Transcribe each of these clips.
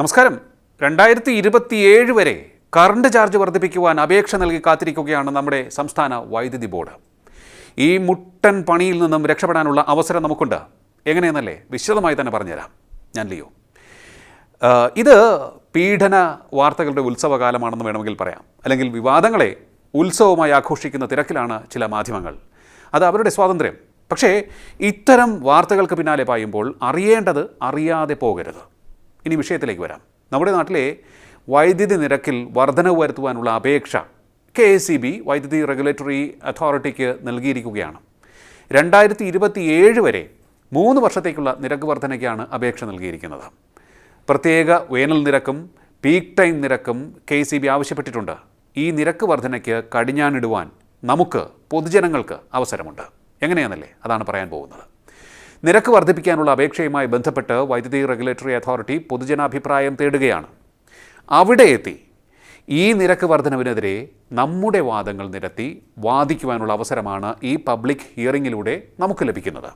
നമസ്കാരം. രണ്ടായിരത്തി ഇരുപത്തിയേഴ് വരെ കറണ്ട് ചാർജ് വർദ്ധിപ്പിക്കുവാൻ അപേക്ഷ നൽകി കാത്തിരിക്കുകയാണ് നമ്മുടെ സംസ്ഥാന വൈദ്യുതി ബോർഡ്. ഈ മുട്ടൻ പണിയിൽ നിന്നും രക്ഷപ്പെടാനുള്ള അവസരം നമുക്കുണ്ട്. എങ്ങനെയെന്നല്ലേ വിശദമായി തന്നെ പറഞ്ഞുതരാം. ഞാൻ ലിയോ. ഇത് പീഡന വാർത്തകളുടെ ഉത്സവകാലമാണെന്ന് വേണമെങ്കിൽ പറയാം. അല്ലെങ്കിൽ വിവാദങ്ങളെ ഉത്സവമായി ആഘോഷിക്കുന്ന തിരക്കിലാണ് ചില മാധ്യമങ്ങൾ. അത് അവരുടെ സ്വാതന്ത്ര്യം. പക്ഷേ ഇത്തരം വാർത്തകൾക്ക് പിന്നാലെ പായുമ്പോൾ അറിയേണ്ടത് അറിയാതെ പോകരുത്. ഇനി വിഷയത്തിലേക്ക് വരാം. നമ്മുടെ നാട്ടിലെ വൈദ്യുതി നിരക്കിൽ വർധനവ് വരുത്തുവാനുള്ള അപേക്ഷ കെ എസ് സി ബി വൈദ്യുതി റെഗുലേറ്ററി അതോറിറ്റിക്ക് നൽകിയിരിക്കുകയാണ്. രണ്ടായിരത്തി ഇരുപത്തി ഏഴ് വരെ മൂന്ന് വർഷത്തേക്കുള്ള നിരക്ക് വർധനയ്ക്കാണ് അപേക്ഷ നൽകിയിരിക്കുന്നത്. പ്രത്യേക വേനൽ നിരക്കും പീക്ക് ടൈം നിരക്കും കെ സി ബി ആവശ്യപ്പെട്ടിട്ടുണ്ട്. ഈ നിരക്ക് വർധനയ്ക്ക് കടിഞ്ഞാണിടുവാൻ നമുക്ക് പൊതുജനങ്ങൾക്ക് അവസരമുണ്ട്. എങ്ങനെയാണെന്നല്ലേ അതാണ് പറയാൻ പോകുന്നത്. നിരക്ക് വർദ്ധിപ്പിക്കാനുള്ള അപേക്ഷയുമായി ബന്ധപ്പെട്ട് വൈദ്യുതി റെഗുലേറ്ററി അതോറിറ്റി പൊതുജനാഭിപ്രായം തേടുകയാണ്. അവിടെ എത്തി ഈ നിരക്ക് വർധനവിനെതിരെ നമ്മുടെ വാദങ്ങൾ നിരത്തി വാദിക്കുവാനുള്ള അവസരമാണ് ഈ പബ്ലിക് ഹിയറിങ്ങിലൂടെ നമുക്ക് ലഭിക്കുന്നത്.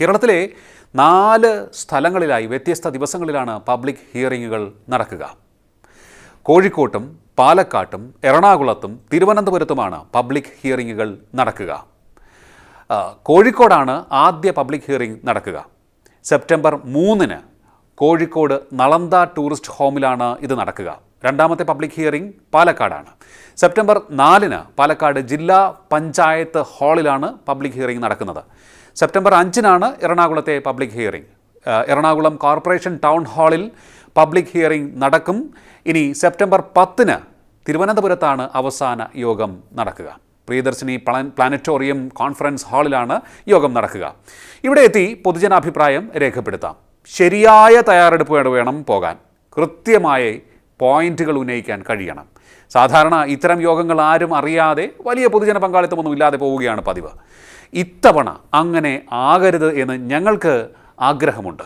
കേരളത്തിലെ നാല് സ്ഥലങ്ങളിലായി വ്യത്യസ്ത ദിവസങ്ങളിലാണ് പബ്ലിക് ഹിയറിങ്ങുകൾ നടക്കുക. കോഴിക്കോട്ടും പാലക്കാട്ടും എറണാകുളത്തും തിരുവനന്തപുരത്തുമാണ് പബ്ലിക് ഹിയറിങ്ങുകൾ നടക്കുക. കോഴിക്കോടാണ് ആദ്യ പബ്ലിക് ഹിയറിംഗ് നടക്കുക. സെപ്റ്റംബർ മൂന്നിന് കോഴിക്കോട് നളന്ത ടൂറിസ്റ്റ് ഹോമിലാണ് ഇത് നടക്കുക. രണ്ടാമത്തെ പബ്ലിക് ഹിയറിംഗ് പാലക്കാടാണ്. സെപ്റ്റംബർ നാലിന് പാലക്കാട് ജില്ലാ പഞ്ചായത്ത് ഹാളിലാണ് പബ്ലിക് ഹിയറിംഗ് നടക്കുന്നത്. സെപ്റ്റംബർ അഞ്ചിനാണ് എറണാകുളത്തെ public hearing Ernakulam corporation town ഹാളിൽ പബ്ലിക് ഹിയറിംഗ് നടക്കും. ഇനി സെപ്റ്റംബർ പത്തിന് തിരുവനന്തപുരത്താണ് അവസാന യോഗം നടക്കുക. പ്രിയദർശിനി പ്ലാനറ്റോറിയം കോൺഫറൻസ് ഹാളിലാണ് യോഗം നടക്കുക. ഇവിടെ എത്തി പൊതുജനാഭിപ്രായം രേഖപ്പെടുത്താം. ശരിയായ തയ്യാറെടുപ്പ് വേണം പോകാൻ. കൃത്യമായി പോയിന്റുകൾ ഉന്നയിക്കാൻ കഴിയണം. സാധാരണ ഇത്തരം യോഗങ്ങൾ ആരും അറിയാതെ വലിയ പൊതുജന പങ്കാളിത്തമൊന്നും ഇല്ലാതെ പോവുകയാണ് പതിവ്. ഇത്തവണ അങ്ങനെ ആകരുത് എന്ന് ഞങ്ങൾക്ക് ആഗ്രഹമുണ്ട്.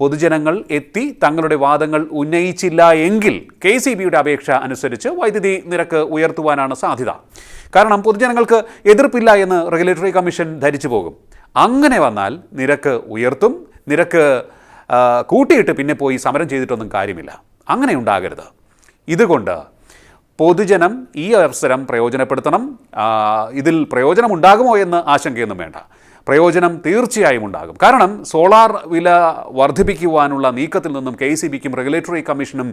പൊതുജനങ്ങൾ എത്തി തങ്ങളുടെ വാദങ്ങൾ ഉന്നയിച്ചില്ല എങ്കിൽ കെ സി ബിയുടെ അപേക്ഷ അനുസരിച്ച് വൈദ്യുതി നിരക്ക് ഉയർത്തുവാനാണ് സാധ്യത. കാരണം പൊതുജനങ്ങൾക്ക് എതിർപ്പില്ല എന്ന് റെഗുലേറ്ററി കമ്മീഷൻ ധരിച്ചു പോകും. അങ്ങനെ വന്നാൽ നിരക്ക് ഉയർത്തും നിരക്ക് കൂട്ടിയിട്ട് പിന്നെ പോയി സമരം ചെയ്തിട്ടൊന്നും കാര്യമില്ല. അങ്ങനെ ഉണ്ടാകരുത്. ഇതുകൊണ്ട് പൊതുജനം ഈ അവസരം പ്രയോജനപ്പെടുത്തണം. ഇതിൽ പ്രയോജനമുണ്ടാകുമോ എന്ന് ആശങ്കയൊന്നും വേണ്ട. പ്രയോജനം തീർച്ചയായും ഉണ്ടാകും. കാരണം സോളാർ വില വർദ്ധിപ്പിക്കുവാനുള്ള നീക്കത്തിൽ നിന്നും കെ സി ബിക്കും റെഗുലേറ്ററി കമ്മീഷനും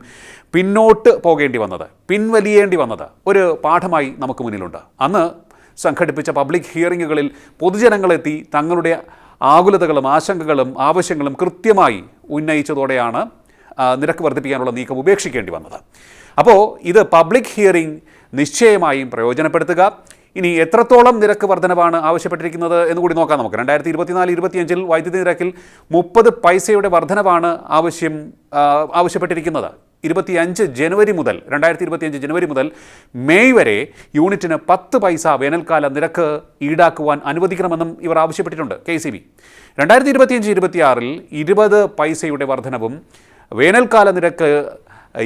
പിന്നോട്ട് പോകേണ്ടി വന്നത് പിൻവലിയേണ്ടി വന്നത് ഒരു പാഠമായി നമുക്ക് മുന്നിലുണ്ട്. അന്ന് സംഘടിപ്പിച്ച പബ്ലിക് ഹിയറിങ്ങുകളിൽ പൊതുജനങ്ങളെത്തി തങ്ങളുടെ ആകുലതകളും ആശങ്കകളും ആവശ്യങ്ങളും കൃത്യമായി ഉന്നയിച്ചതോടെയാണ് നിരക്ക് വർദ്ധിപ്പിക്കാനുള്ള നീക്കം ഉപേക്ഷിക്കേണ്ടി വന്നത്. അപ്പോൾ ഇത് പബ്ലിക് ഹിയറിംഗ് നിശ്ചയമായും പ്രയോജനപ്പെടുത്തുക ഇനി എത്രത്തോളം നിരക്ക് വർധനവാണ് ആവശ്യപ്പെട്ടിരിക്കുന്നത് എന്ന് കൂടി നോക്കാം നമുക്ക്. രണ്ടായിരത്തി ഇരുപത്തിനാല് ഇരുപത്തിയഞ്ചിൽ വൈദ്യുതി നിരക്കിൽ മുപ്പത് പൈസയുടെ വർധനവാണ് ആവശ്യം ആവശ്യപ്പെട്ടിരിക്കുന്നത്. ഇരുപത്തിയഞ്ച് ജനുവരി മുതൽ രണ്ടായിരത്തി ഇരുപത്തിയഞ്ച് ജനുവരി മുതൽ മെയ് വരെ യൂണിറ്റിന് പത്ത് പൈസ വേനൽക്കാല നിരക്ക് ഈടാക്കുവാൻ അനുവദിക്കണമെന്നും ഇവർ ആവശ്യപ്പെട്ടിട്ടുണ്ട്. K C B. രണ്ടായിരത്തി ഇരുപത്തിയഞ്ച് ഇരുപത്തിയാറിൽ ഇരുപത് പൈസയുടെ വർധനവും വേനൽക്കാല നിരക്ക്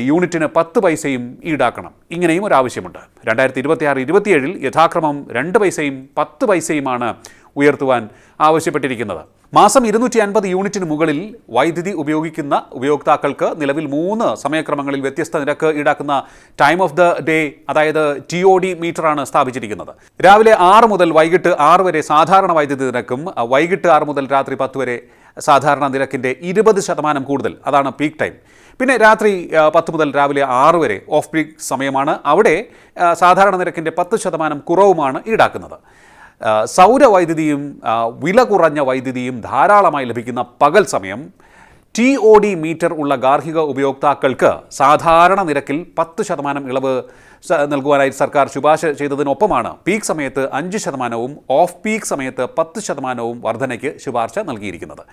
യൂണിറ്റിന് പത്ത് പൈസയും ഈടാക്കണം. ഇങ്ങനെയും ഒരു ആവശ്യമുണ്ട് രണ്ടായിരത്തി ഇരുപത്തിയാറ് ഇരുപത്തിയേഴിൽ യഥാക്രമം രണ്ട് പൈസയും പത്ത് പൈസയുമാണ് ഉയർത്തുവാൻ ആവശ്യപ്പെട്ടിരിക്കുന്നത്. മാസം ഇരുന്നൂറ്റി അൻപത് യൂണിറ്റിന് മുകളിൽ വൈദ്യുതി ഉപയോഗിക്കുന്ന ഉപയോക്താക്കൾക്ക് നിലവിൽ മൂന്ന് സമയക്രമങ്ങളിൽ വ്യത്യസ്ത നിരക്ക് ഈടാക്കുന്ന ടൈം ഓഫ് ദ ഡേ അതായത് ടി ഒ ഡി മീറ്ററാണ് സ്ഥാപിച്ചിരിക്കുന്നത്. രാവിലെ ആറ് മുതൽ വൈകിട്ട് ആറ് വരെ സാധാരണ വൈദ്യുതി നിരക്കും വൈകിട്ട് ആറ് മുതൽ രാത്രി പത്ത് വരെ സാധാരണ നിരക്കിന്റെ ഇരുപത് ശതമാനം കൂടുതൽ. അതാണ് പീക്ക് ടൈം. പിന്നെ രാത്രി പത്ത് മുതൽ രാവിലെ ആറ് വരെ ഓഫ് പീക്ക് സമയമാണ്. അവിടെ സാധാരണ നിരക്കിന്റെ പത്ത് ശതമാനം കുറവുമാണ് ഈടാക്കുന്നത്. സൗരവൈദ്യുതിയും വില കുറഞ്ഞ വൈദ്യുതിയും ധാരാളമായി ലഭിക്കുന്ന പകൽ സമയം ടി ഒ ഡി മീറ്റർ ഉള്ള ഗാർഹിക ഉപയോക്താക്കൾക്ക് സാധാരണ നിരക്കിൽ പത്ത് ശതമാനം ഇളവ് നൽകുവാനായി സർക്കാർ ശുപാർശ ചെയ്തതിനൊപ്പമാണ് പീക്ക് സമയത്ത് അഞ്ച് ശതമാനവും ഓഫ് പീക്ക് സമയത്ത് പത്ത് ശതമാനവും വർധനയ്ക്ക് ശുപാർശ നൽകിയിരിക്കുന്നത്.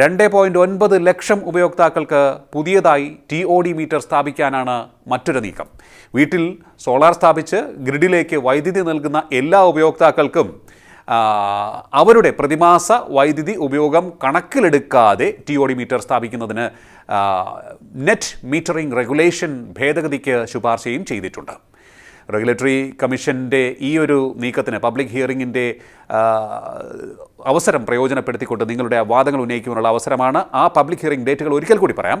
രണ്ട് പോയിന്റ് ഒൻപത് ലക്ഷം ഉപയോക്താക്കൾക്ക് പുതിയതായി ടി ഒ ഡി മീറ്റർ സ്ഥാപിക്കാനാണ് മറ്റൊരു നീക്കം. വീട്ടിൽ സോളാർ സ്ഥാപിച്ച് ഗ്രിഡിലേക്ക് വൈദ്യുതി നൽകുന്ന എല്ലാ ഉപയോക്താക്കൾക്കും അവരുടെ പ്രതിമാസ വൈദ്യുതി ഉപയോഗം കണക്കിലെടുക്കാതെ ടി ഒ ഡി മീറ്റർ സ്ഥാപിക്കുന്നതിന് നെറ്റ് മീറ്ററിംഗ് റെഗുലേഷൻ ഭേദഗതിക്ക് ശുപാർശയും ചെയ്തിട്ടുണ്ട്. റെഗുലേറ്ററി കമ്മീഷന്റെ ഈ ഒരു നീക്കത്തിന് പബ്ലിക് ഹിയറിങ്ങിന്റെ അവസരം പ്രയോജനപ്പെടുത്തിക്കൊണ്ട് നിങ്ങളുടെ വാദങ്ങൾ ഉന്നയിക്കുവാനുള്ള അവസരമാണ് ആ പബ്ലിക് ഹിയറിംഗ് ഡേറ്റുകൾ ഒരിക്കൽ കൂടി പറയാം.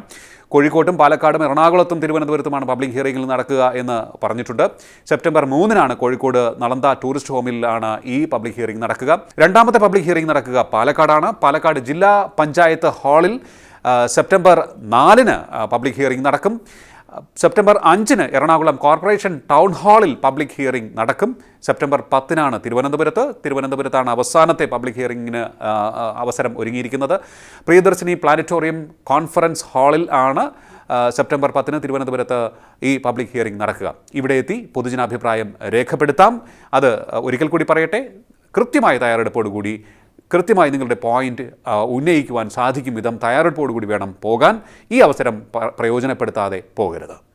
കോഴിക്കോട്ടും പാലക്കാടും എറണാകുളത്തും തിരുവനന്തപുരത്തുമാണ് പബ്ലിക് ഹിയറിംഗിൽ നടക്കുക എന്ന് പറഞ്ഞിട്ടുണ്ട്. സെപ്റ്റംബർ മൂന്നിനാണ് കോഴിക്കോട് നളന്ത ടൂറിസ്റ്റ് ഹോമിലാണ് ഈ പബ്ലിക് ഹിയറിംഗ് നടക്കുക. രണ്ടാമത്തെ പബ്ലിക് ഹിയറിംഗ് നടക്കുക പാലക്കാടാണ്. പാലക്കാട് ജില്ലാ പഞ്ചായത്ത് ഹാളിൽ സെപ്റ്റംബർ നാലിന് പബ്ലിക് ഹിയറിംഗ് നടക്കും. സെപ്റ്റംബർ അഞ്ചിന് എറണാകുളം കോർപ്പറേഷൻ ടൗൺ ഹാളിൽ പബ്ലിക് ഹിയറിംഗ് നടക്കും. സെപ്റ്റംബർ പത്തിനാണ് തിരുവനന്തപുരത്ത്. തിരുവനന്തപുരത്താണ് അവസാനത്തെ പബ്ലിക് ഹിയറിംഗിന് അവസരം ഒരുങ്ങിയിരിക്കുന്നത്. പ്രിയദർശിനി പ്ലാനറ്റോറിയം കോൺഫറൻസ് ഹാളിൽ ആണ് സെപ്റ്റംബർ പത്തിന് തിരുവനന്തപുരത്ത് ഈ പബ്ലിക് ഹിയറിംഗ് നടക്കുക. ഇവിടെ എത്തി പൊതുജനാഭിപ്രായം രേഖപ്പെടുത്താം. അത് ഒരിക്കൽ കൂടി പറയട്ടെ കൃത്യമായ തയ്യാറെടുപ്പോടുകൂടി കൃത്യമായി നിങ്ങളുടെ പോയിന്റ് ഉന്നയിക്കുവാൻ സാധിക്കും വിധം തയ്യാറെടുപ്പോടുകൂടി വേണം പോകാൻ. ഈ അവസരം പ്രയോജനപ്പെടുത്താതെ പോകരുത്.